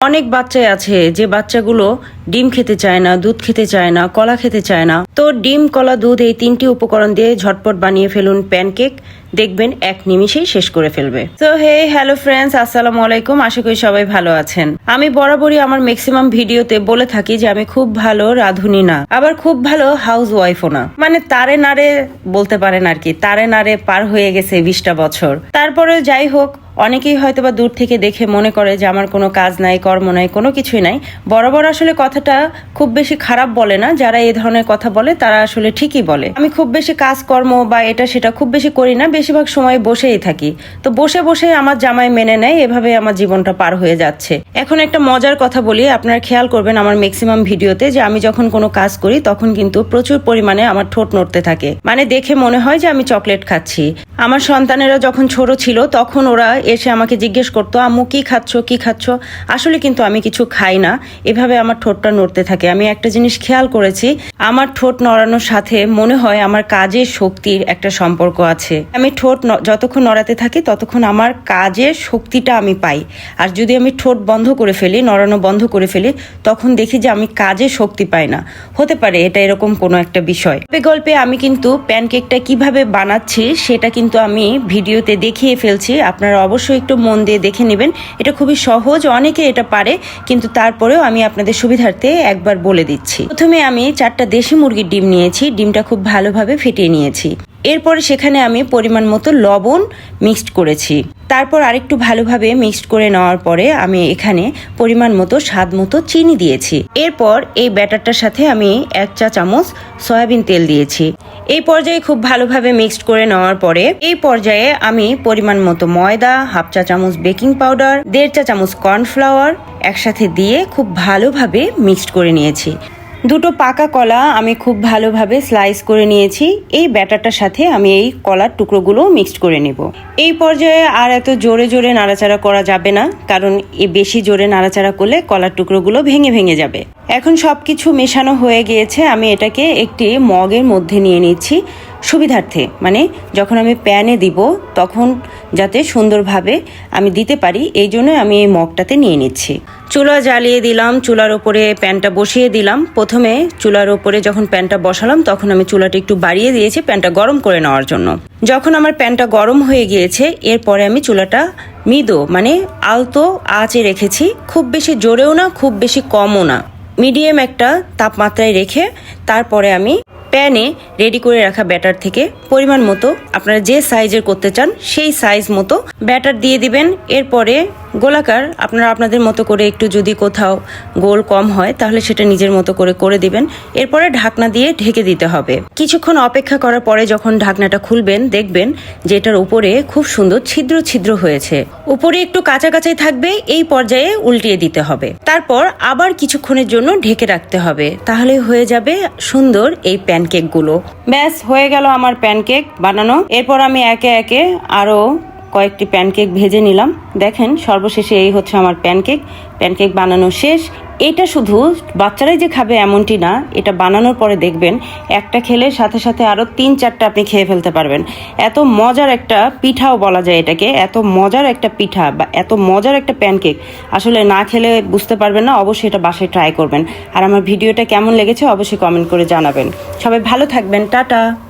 অনেক বাচ্চাই আছে যে বাচ্চাগুলো ডিম খেতে চায় না, দুধ খেতে চায় না, কলা খেতে চায় না। তো ডিম, কলা, দুধ এই তিনটি উপকরণ দিয়ে ঝটপট বানিয়ে ফেলুন প্যানকেক। দেখবেন এক নিমিষেই শেষ করে ফেলবে। তো হে হ্যালো ফ্রেন্ডস আসসালামু আলাইকুম। আশা করি সবাই ভালো আছেন। আমি বরাবরই আমার ম্যাক্সিমাম ভিডিওতে বলে থাকি যে আমি খুব ভালো রাঁধুনি না, আবার খুব ভালো হাউস ওয়াইফও না। মানে তারে নারে বলতে পারেন আর কি, তারে নারে পার হয়ে গেছে বিশটা বছর। তারপরে যাই হোক অনেকেই হয়তো বা দূর থেকে দেখে মনে করে যে আমার কোনো কাজ নাই, কর্ম নাই, কোনো কিছুই নাই। বরাবর আসলে কথাটা খুব বেশি খারাপ বলে না। যারা এই ধরনের কথা বলে, তারা আসলে ঠিকই বলে। আমি খুব বেশি কাজকর্ম বা এটা সেটা খুব বেশি করি না, বেশিরভাগ সময় বসেই থাকি। তো বসে বসে আমার জামাই মেনে নেয় এভাবে আমার জীবনটা পার হয়ে যাচ্ছে। এখন একটা মজার কথা বলি, আপনারা খেয়াল করবেন আমার ম্যাক্সিমাম ভিডিওতে যে আমি যখন কোনো কাজ করি, তখন কিন্তু প্রচুর পরিমাণে আমার ঠোঁট নড়তে থাকে। মানে দেখে মনে হয় যে আমি চকলেট খাচ্ছি। আমার সন্তানেরা যখন ছোট ছিল, তখন ওরা এসে আমাকে জিজ্ঞেস করতো, আম্মু, কি খাচ্ছ? কি খাচ্ছ? আসলে কিন্তু আমি কিছু খাই না। এভাবে আমার ঠোঁটটা নড়তে থাকে। আমি একটা জিনিস খেয়াল করেছি, আমার ঠোঁট নড়ানোর সাথে মনে হয় আমার কাজের শক্তির একটা সম্পর্ক আছে। আমি ঠোঁট যতক্ষণ নড়াতে থাকি, ততক্ষণ আমার কাজের শক্তিটা আমি পাই। আর যদি আমি ঠোঁট বন্ধ করে ফেলি, নড়ানো বন্ধ করে ফেলি, তখন দেখি যে আমি কাজে শক্তি পাই না। হতে পারে এটা এরকম কোনো একটা বিষয়। গল্পে গল্পে আমি কিন্তু প্যানকেকটা কীভাবে বানাচ্ছি, সেটা কিন্তু আমি ভিডিওতে দেখিয়ে ফেলছি। আপনারা অবশ্যই একটু মন দিয়ে দেখে নেবেন। এটা খুবই সহজ, অনেকে এটা পারে, কিন্তু তারপরেও আমি আপনাদের সুবিধার্থে একবার বলে দিচ্ছি। প্রথমে আমি চারটা দেশি মুরগির ডিম নিয়েছি, ডিমটা খুব ভালোভাবে ফেটিয়ে নিয়েছি। এরপরে সেখানে আমি পরিমাণ মতো লবণ মিক্সড করেছি। তারপর আরেকটু ভালোভাবে মিক্সড করে নেওয়ার পরে আমি এখানে পরিমাণ মতো স্বাদ মতো চিনি দিয়েছি। এরপর এই ব্যাটারটার সাথে আমি এক চা চামচ সয়াবিন তেল দিয়েছি। এই পর্যায়ে খুব ভালোভাবে মিক্সড করে নেওয়ার পরে এই পর্যায়ে আমি পরিমাণ মতো ময়দা, হাফ চা চামচ বেকিং পাউডার দেড় চা চামচ কর্নফ্লাওয়ার একসাথে দিয়ে খুব ভালোভাবে মিক্সড করে নিয়েছি। দুটো পাকা কলা আমি খুব ভালোভাবে স্লাইস করে নিয়েছি। এই ব্যাটারটার সাথে আমি এই কলার টুকরোগুলো মিক্সড করে নেব। এই পর্যায়ে আর এত জোরে জোরে নাড়াচাড়া করা যাবে না, কারণ এ বেশি জোরে নাড়াচাড়া করলে কলার টুকরোগুলো ভেঙে ভেঙে যাবে। এখন সব কিছু মেশানো হয়ে গিয়েছে, আমি এটাকে একটি মগের মধ্যে নিয়ে নিচ্ছি। সুবিধার্থে। মানে যখন আমি প্যানে দিব, তখন যাতে সুন্দরভাবে আমি দিতে পারি, এই জন্য আমি এই মগটাতে নিয়ে নিচ্ছি। চুলা জ্বালিয়ে দিলাম, চুলার ওপরে প্যানটা বসিয়ে দিলাম। প্রথমে চুলার ওপরে যখন প্যানটা বসালাম, তখন আমি চুলাটা একটু বাড়িয়ে দিয়েছি প্যানটা গরম করে নেওয়ার জন্য। যখন আমার প্যানটা গরম হয়ে গিয়েছে, এরপরে আমি চুলাটা মৃদু মানে আলতো আঁচে রেখেছি। খুব বেশি জোরেও না, খুব বেশি কমও না। মিডিয়াম একটা তাপমাত্রায় রেখে, তারপরে আমি প্যানে রেডি করে রাখা ব্যাটার থেকে পরিমাণ মতো আপনারা যে সাইজের করতে চান সেই সাইজ মতো ব্যাটার দিয়ে দিবেন। এরপরে গোলাকার আপনারা আপনাদের মতো করে একটু যদি কোথাও গোল কম হয় তাহলে সেটা নিজের মতো করে করে দিবেন। এরপরে ঢাকনা দিয়ে ঢেকে দিতে হবে। কিছুক্ষণ অপেক্ষা করার পরে যখন ঢাকনাটা খুলবেন, দেখবেন যে এটার উপরে খুব সুন্দর ছিদ্র ছিদ্র হয়েছে। উপরে একটু কাঁচা কাঁচাই থাকবে, এই পর্যায়ে উল্টিয়ে দিতে হবে। তারপর আবার কিছুক্ষণের জন্য ঢেকে রাখতে হবে। তাহলে হয়ে যাবে সুন্দর এই প্যানকেকগুলো ব্যাস হয়ে গেল আমার প্যানকেক বানানো। এরপর আমি একে একে আরও কয়েকটি প্যানকেক ভেজে নিলাম। দেখেন, সর্বশেষে এই হচ্ছে আমার প্যানকেক। প্যানকেক বানানো শেষ। এটা শুধু বাচ্চারাই যে খাবে এমনটি না, এটা বানানোর পরে দেখবেন একটা খেলে সাথে সাথে আরও তিন চারটা আপনি খেয়ে ফেলতে পারবেন। এত মজার একটা পিঠাও বলা যায় এটাকে। এত মজার একটা পিঠা বা এত মজার একটা প্যানকেক। আসলে না খেলে বুঝতে পারবেন না, অবশ্যই এটা বাসায় ট্রাই করবেন। আর আমার ভিডিওটা কেমন লেগেছে অবশ্যই কমেন্ট করে জানাবেন। সবাই ভালো থাকবেন। টাটা।